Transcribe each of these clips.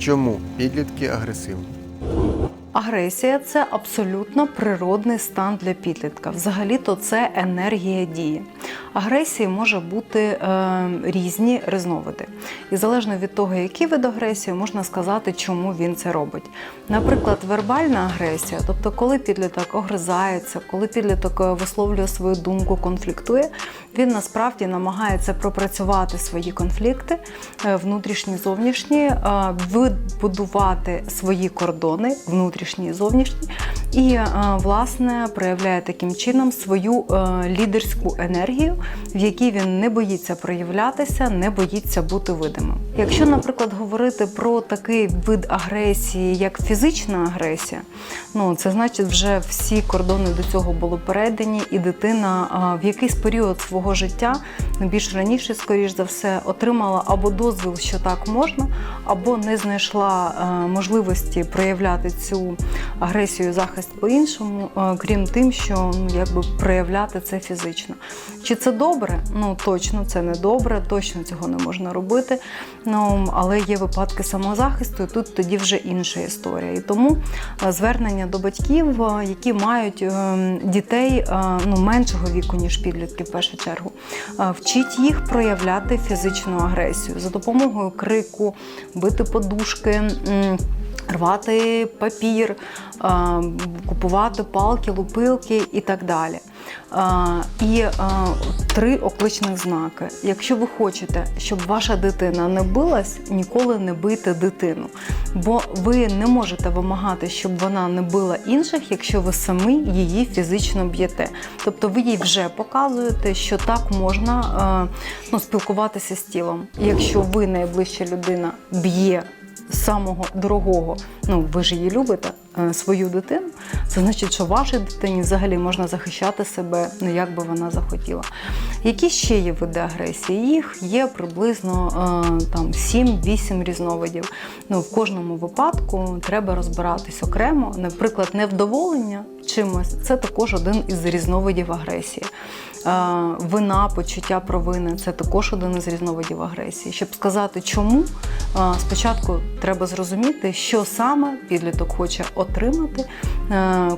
Чому підлітки агресивні? Агресія це абсолютно природний стан для підлітка. Взагалі-то це енергія дії. Агресії може бути е, різні різновиди. І залежно від того, який вид агресії, можна сказати, чому він це робить. Наприклад, вербальна агресія, тобто коли підліток огризається, коли підліток е, висловлює свою думку, конфліктує, він насправді намагається пропрацювати свої конфлікти, е, внутрішні, зовнішні, е, вибудувати свої кордони, внутрішні і зовнішні, і е, власне проявляє таким чином свою е, лідерську енергію, в якій він не боїться проявлятися, не боїться бути видимим. Якщо, наприклад, говорити про такий вид агресії, як фізична агресія, ну це значить, вже всі кордони до цього були передані, і дитина в якийсь період свого життя, ну, більш раніше, скоріш за все, отримала або дозвіл, що так можна, або не знайшла можливості проявляти цю агресію і захист по-іншому, крім тим, що ну якби проявляти це фізично. Чи це добре? Ну точно це не добре, точно цього не можна робити. Ну але є випадки самозахисту, і тут тоді вже інша історія. І тому е, звернення до батьків, е, які мають е, дітей е, ну, меншого віку, ніж підлітки, в першу чергу, е, вчіть їх проявляти фізичну агресію за допомогою крику, бити подушки. Рвати папір, е, купувати палки, лупилки і так далі. Е, І е, три окличних знаки. Якщо ви хочете, щоб ваша дитина не билась, ніколи не бийте дитину. Бо ви не можете вимагати, щоб вона не била інших, якщо ви самі її фізично б'єте. Тобто ви їй вже показуєте, що так можна ну, спілкуватися з тілом. Якщо ви найближча людина б'є самого дорогого, ну ви ж її любите, е, свою дитину, це значить, що вашій дитині взагалі можна захищати себе, ну як би вона захотіла. Які ще є види агресії? Їх є приблизно е, там 7-8 різновидів. Ну, в кожному випадку треба розбиратись окремо. Наприклад, невдоволення чимось це також один із різновидів агресії. Е, Вина, почуття провини це також один із різновидів агресії. Щоб сказати, чому, е, спочатку треба зрозуміти, що саме підліток хоче отримати,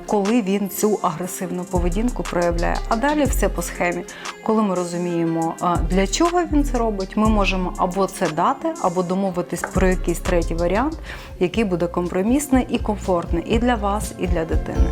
коли він цю агресивну поведінку проявляє. А далі все по схемі. Коли ми розуміємо, е, для чого він це робить, ми можемо або це дати, або домовитись про якийсь третій варіант, який буде компромісний і комфортний і для вас, і для дитини.